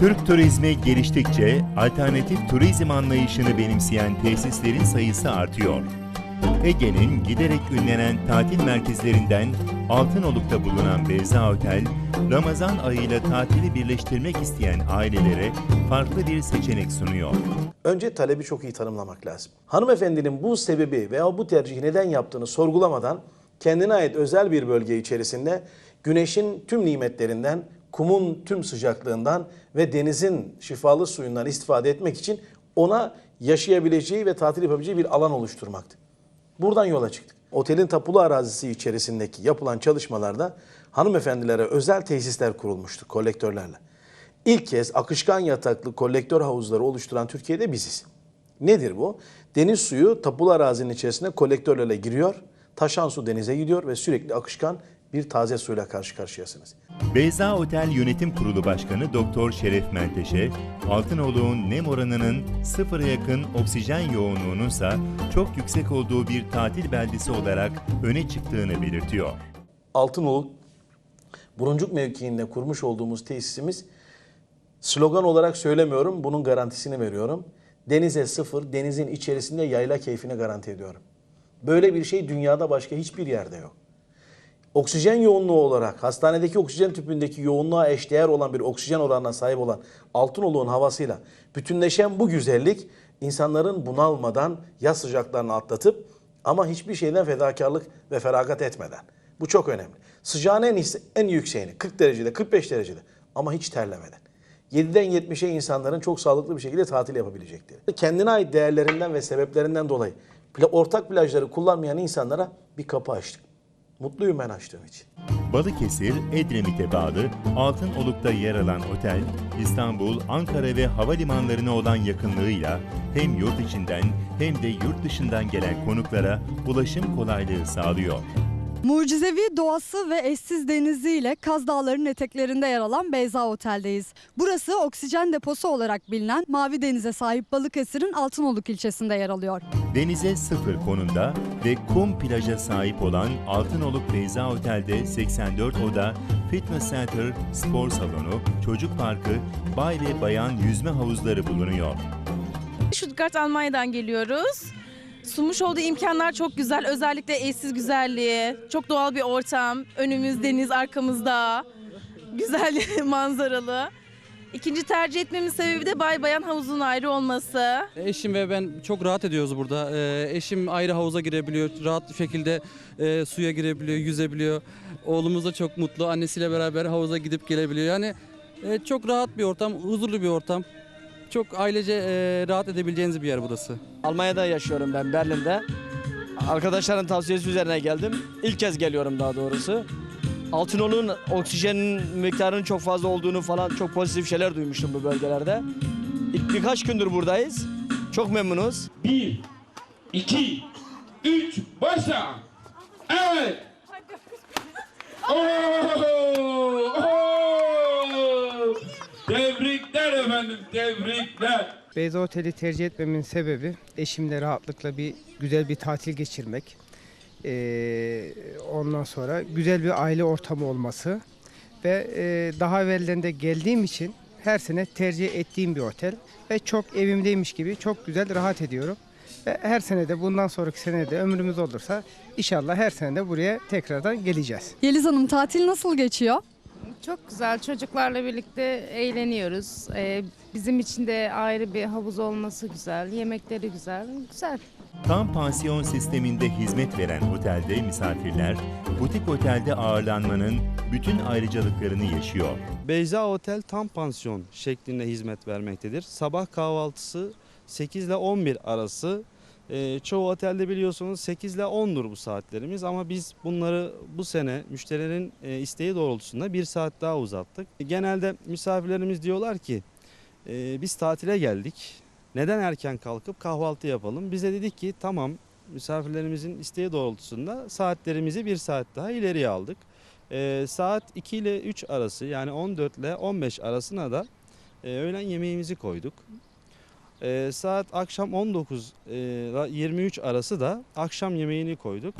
Türk turizmi geliştikçe alternatif turizm anlayışını benimseyen tesislerin sayısı artıyor. Ege'nin giderek ünlenen tatil merkezlerinden Altınoluk'ta bulunan Beyza Otel, Ramazan ayıyla tatili birleştirmek isteyen ailelere farklı bir seçenek sunuyor. Önce talebi çok iyi tanımlamak lazım. Hanımefendinin bu sebebi veya bu tercihi neden yaptığını sorgulamadan kendine ait özel bir bölge içerisinde güneşin tüm nimetlerinden, kumun tüm sıcaklığından ve denizin şifalı suyundan istifade etmek için ona yaşayabileceği ve tatil yapabileceği bir alan oluşturmaktı. Buradan yola çıktık. Otelin tapulu arazisi içerisindeki yapılan çalışmalarda hanımefendilere özel tesisler kurulmuştu kolektörlerle. İlk kez akışkan yataklı kolektör havuzları oluşturan Türkiye'de biziz. Nedir bu? Deniz suyu tapulu arazinin içerisine kolektörlerle giriyor, taşan su denize gidiyor ve sürekli akışkan bir taze suyla karşı karşıyasınız. Beyza Otel Yönetim Kurulu Başkanı Doktor Şeref Menteşe, Altınoluk'un nem oranının sıfıra yakın oksijen yoğunluğununsa çok yüksek olduğu bir tatil beldesi olarak öne çıktığını belirtiyor. Altınoluk Buruncuk mevkiinde kurmuş olduğumuz tesisimiz slogan olarak söylemiyorum, bunun garantisini veriyorum. Denize sıfır, denizin içerisinde yayla keyfini garanti ediyorum. Böyle bir şey dünyada başka hiçbir yerde yok. Oksijen yoğunluğu olarak hastanedeki oksijen tüpündeki yoğunluğa eşdeğer olan bir oksijen oranına sahip olan Altınoluk'un havasıyla bütünleşen bu güzellik insanların bunalmadan yaz sıcaklarını atlatıp ama hiçbir şeyden fedakarlık ve feragat etmeden. Bu çok önemli. Sıcağın en, en yükseğini 40 derecede 45 derecede ama hiç terlemeden. 7'den 70'e insanların çok sağlıklı bir şekilde tatil yapabilecekleri. Kendine ait değerlerinden ve sebeplerinden dolayı ortak plajları kullanmayan insanlara bir kapı açtık. Mutluyum ben açtığım için. Balıkesir, Edremit'e bağlı Altınoluk'ta yer alan otel, İstanbul, Ankara ve havalimanlarına olan yakınlığıyla hem yurt içinden hem de yurt dışından gelen konuklara ulaşım kolaylığı sağlıyor. Mucizevi doğası ve eşsiz deniziyle Kaz Dağları'nın eteklerinde yer alan Beyza Otel'deyiz. Burası oksijen deposu olarak bilinen Mavi Deniz'e sahip Balıkesir'in Altınoluk ilçesinde yer alıyor. Denize sıfır konumda ve kum plaja sahip olan Altınoluk Beyza Otel'de 84 oda, fitness center, spor salonu, çocuk parkı, bay ve bayan yüzme havuzları bulunuyor. Stuttgart Almanya'dan geliyoruz. Sunmuş olduğu imkanlar çok güzel. Özellikle eşsiz güzelliği, çok doğal bir ortam. Önümüz deniz, arkamızda. Güzel manzaralı. İkinci tercih etmemin sebebi de bay bayan havuzun ayrı olması. Eşim ve ben çok rahat ediyoruz burada. Ee, eşim ayrı havuza girebiliyor, rahat bir şekilde e, suya girebiliyor, yüzebiliyor. Oğlumuz da çok mutlu, annesiyle beraber havuza gidip gelebiliyor. Yani e, çok rahat bir ortam, huzurlu bir ortam. Çok ailece e, rahat edebileceğiniz bir yer burası. Almanya'da yaşıyorum ben Berlin'de. Arkadaşların tavsiyesi üzerine geldim. İlk kez geliyorum daha doğrusu. Altınoluk'un oksijenin miktarının çok fazla olduğunu falan çok pozitif şeyler duymuştum bu bölgelerde. İlk birkaç gündür buradayız. Çok memnunuz. Bir, iki, üç, başla. Evet. Oo, oo. Tebrikler efendim, tebrikler. Beyza Otel'i tercih etmemin sebebi eşimle rahatlıkla bir güzel bir tatil geçirmek. Ee, ondan sonra güzel bir aile ortamı olması ve e, daha evvelden de geldiğim için her sene tercih ettiğim bir otel ve çok evimdeymiş gibi çok güzel rahat ediyorum. Ve her sene de bundan sonraki sene de ömrümüz olursa inşallah her sene de buraya tekrardan geleceğiz. Yeliz Hanım tatil nasıl geçiyor? Çok güzel. Çocuklarla birlikte eğleniyoruz. Ee, bizim için de ayrı bir havuz olması güzel. Yemekleri güzel. Güzel. Tam pansiyon sisteminde hizmet veren otelde misafirler, butik otelde ağırlanmanın bütün ayrıcalıklarını yaşıyor. Beyza Otel tam pansiyon şeklinde hizmet vermektedir. Sabah kahvaltısı 8 ile 11 arası. Ee, çoğu otelde biliyorsunuz 8 ile 10'dur bu saatlerimiz ama biz bunları bu sene müşterilerin e, isteği doğrultusunda bir saat daha uzattık. Genelde misafirlerimiz diyorlar ki "E, biz tatile geldik. Neden erken kalkıp kahvaltı yapalım? Bize dedik ki tamam misafirlerimizin isteği doğrultusunda saatlerimizi bir saat daha ileriye aldık. Ee, saat 2 ile 3 arası yani 14 ile 15 arasına da e, öğlen yemeğimizi koyduk. Ee, saat akşam 19 e, 23 arası da akşam yemeğini koyduk.